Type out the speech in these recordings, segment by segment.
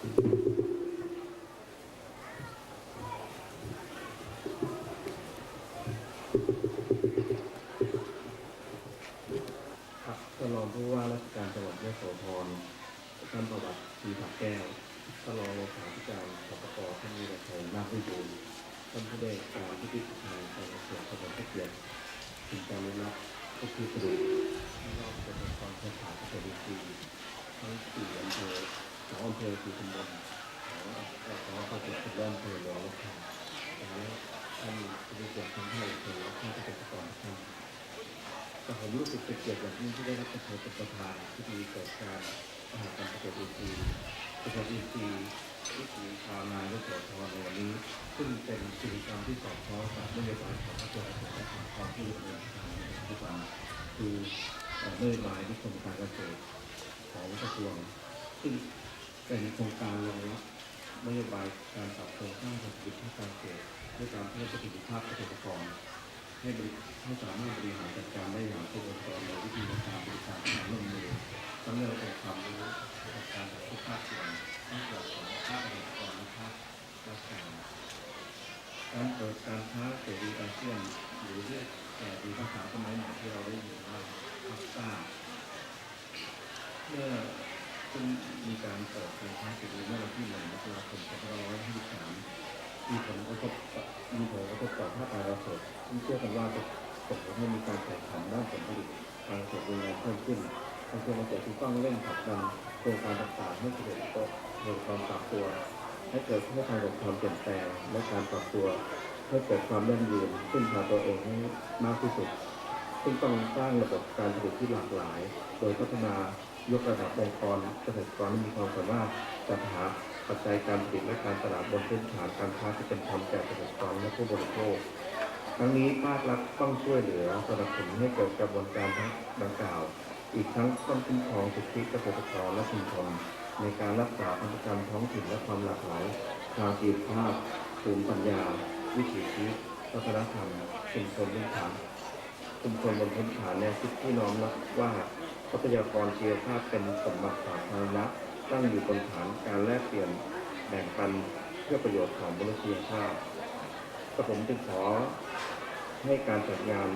ครับท่านงผู้ว่าราชการจังหวัดยะโสธรท่านประวัติศรีผักแก้วท่านรองเลขาธิการสปปท่านวรชัยนาวิบูลย์ท่านผู้ได้กรพิพิธภัณฑ์การเสียงสมรภูกีรติถึงการรับก็คือสรุปที่รอบจะเป็ความสถาปัตย์ดีทั้งสี่อำเสองอำเภอสี่ตำบลของของอำเภอเจ็ดสิบอำเภอรองรับทางแล้วท่านผู้ได้เกียรท่านให้เผยท่านเกษตรกรทุกท่านแต่ผมรู้สึกเป็นเกียรติอย่างยิ่งที่ได้รับเชิญเป็นประธานที่ดีเกิดการมหากรรมเกษตรอินทรีย์เกษตรอินทรีย์วิถีชาวนายกสทในวันนี้ ซึ่งเป็นกิจกรรมที่สอดคล้องกับนโยบายของกระทรวงเกษตรและสหกรณ์ที่ดำเนินการในปัจจุบันคือนโยบายนิคมการเกษตรของกระทรวงซึ่ง เป็นโครงการรองรับนโยบายการปรับโครงสร้างเศรษฐกิจทางการเกษตรด้วยการเพิ่มประสิทธิภาพเกษตรกรให้ให้สามารถบริหารจัดการได้อย่างเป็นองค์กรในวิธีการบริการการร่วมมือทั้งเรื่ององความรู้ประสบการณ์จากทุกภาคส่วนทั้งจากของภาคเอกชนและภาคราชการการเปิดการค้าเสรีอาเซียนหรือเรียกแต่ดีภาษาสมัยใหม่ที่เราได้ยินว่าพักซ่าเมื่อ ซึ่งมีการเปิดการค้าเสรีเมื่อวันที่หนึ่งมกราคม2553มีผลกระทบกับมีผลกระทบต่อภาคการเกษตรซึ่งเชื่อกันว่าจะส่งผลให้มีการแข่งขันด้านผลผลิตการเกษตรรุนแรงเพิ่มขึ้นกระทรวงเกษตรจึงต้องเร่งผลักดันโครงการต่างๆให้เกษตรกรเกิดความปรับตัว ให้เกิดให้การเกิดความเปลี่ยนแปลงและการปรับตัวให้เกิดความยั่งยืนขึ้นพาตัวเองให้มากที่สุด ซึ่งต้องสร้างระบบการผลิตที่หลากหลาย โดยพัฒนา ยกระดับองค์กรเกษตรกรให้มีความสามารถจัดหาปัจจัยการผลิตและการตลาดบนพื้นฐานการค้าที่เป็นธรรมแก่เกษตรกรและผู้บริโภคทั้งนี้ภาครัฐต้องช่วยเหลือสนับสนุนให้เกิดกระบวนการทั้งดังกล่าว อีกทั้งต้องคุ้มครองสิทธิเกษตรกรและชุมชนในการรักษาพันธุกรรมท้องถิ่นและความหลากหลายทางชีวภาพภูมิปัญญา วิถีชีวิตวัฒนธรรมชุมชนพื้นฐาน ชุมชนบนพื้นฐานแนวคิดที่น้อมรับว่าทรัพยากรชีวภาพเป็นสมบัติสาธารณะตั้งอยู่บนฐานการแลกเปลี่ยนแบ่งปันเพื่อประโยชน์ของมนุษยชาติกระผมจึงขอให้การจัดงาน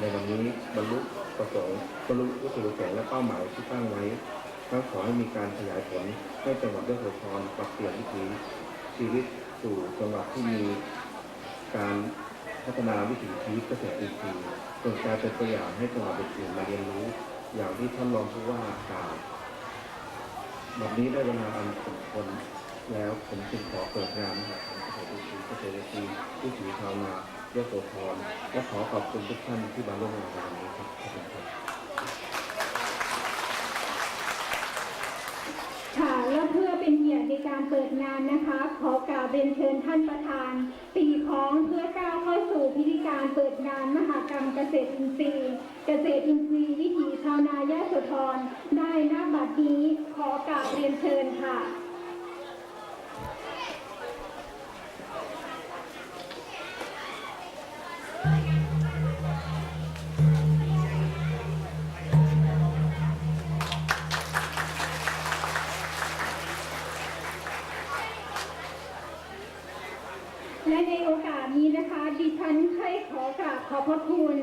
ในวันนี้บรรลุประสงค์บรรลุวัตถุประสงค์และเป้าหมายที่ตั้งไว้ทั้งขอให้มีการขยายผลให้จังหวัดยโสธรปรับเปลี่ยนวิถีชีวิตสู่จังหวัดที่มีการ พัฒนาวิถีชีวิตเกษตรอินทรีย์จนกายเป็นตัวอย่างให้จังหวัดอื่นมาเรียนรู้ อย่างที่ท่านรองผู้ว่ากล่าวแบบนี้ได้เวลาอันสมควรแล้วผมจึงขอเปิดงานมหากรรมเกษตรอินทรีย์เกษตรอินทรีย์วิถีชาวนาเยโสธรและขอขอบคุณทุกท่านที่มาร่วมงานในวันนี้ครับขอบคุณครับค่ะและเพื่อเป็นเกียรติในการเปิดงานนะคะ ขอก เรียนเชิญท่านประธานตีของเพื่อก้าวเข้าสู่พิธีการเปิดงานมหากรรมเกษตรอินทรีย์ เกษตรอินทรีย์วิถีชาวนายะสุธรได้นะบัดนี้ขอกราบเรียนเชิญค่ะ และในโอกาสนี้นะคะ ดิฉันใครขอกราบขอบพระคุณ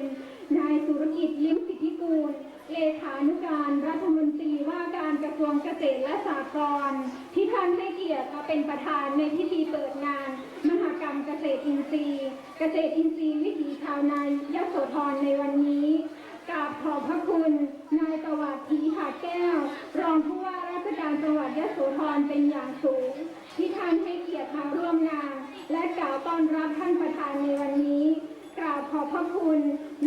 นายสุรกิจลิ้มสิทธิกูล เลขานุการรัฐมนตรีว่าการกระทรวงเกษตรและสหกรณ์ที่ท่านให้เกียรติมาเป็นประธานในพิธีเปิดงาน มหกรรมเกษตรอินทรีย์ เกษตรอินทรีย์วิถีชาวนายยโสธรในวันนี้กราบขอบพระคุณ นายประวัติทีผาแก้ว รองผู้ว่าราชการจังหวัดยโสธรเป็นอย่างสูง รับท่านประธานในวันนี้ กราบขอบพระคุณ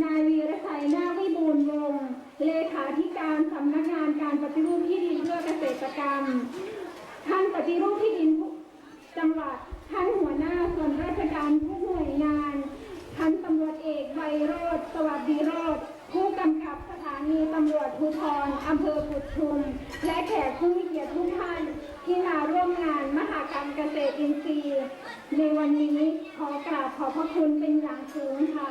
นายวีรชัยนาวิบูลย์วงศ์เลขาธิการสำนักงานการปฏิรูปที่ดินเพื่อเกษตรกรรม ท่านปฏิรูปที่ดินจังหวัดท่านหัวหน้าส่วนราชการทุกหน่วยงานท่านตำรวจเอกไวโรธสวัสดีโรธผู้กำกับสถานีตำรวจภูธรอำเภอปุชุม และแขกผู้มีเกียรติทุกท่านที่มาร่วมงานมหากรรมเกษตรอินทรีย์ในวันนี้ ขอบพระคุณเป็นอย่างสูงค่ะ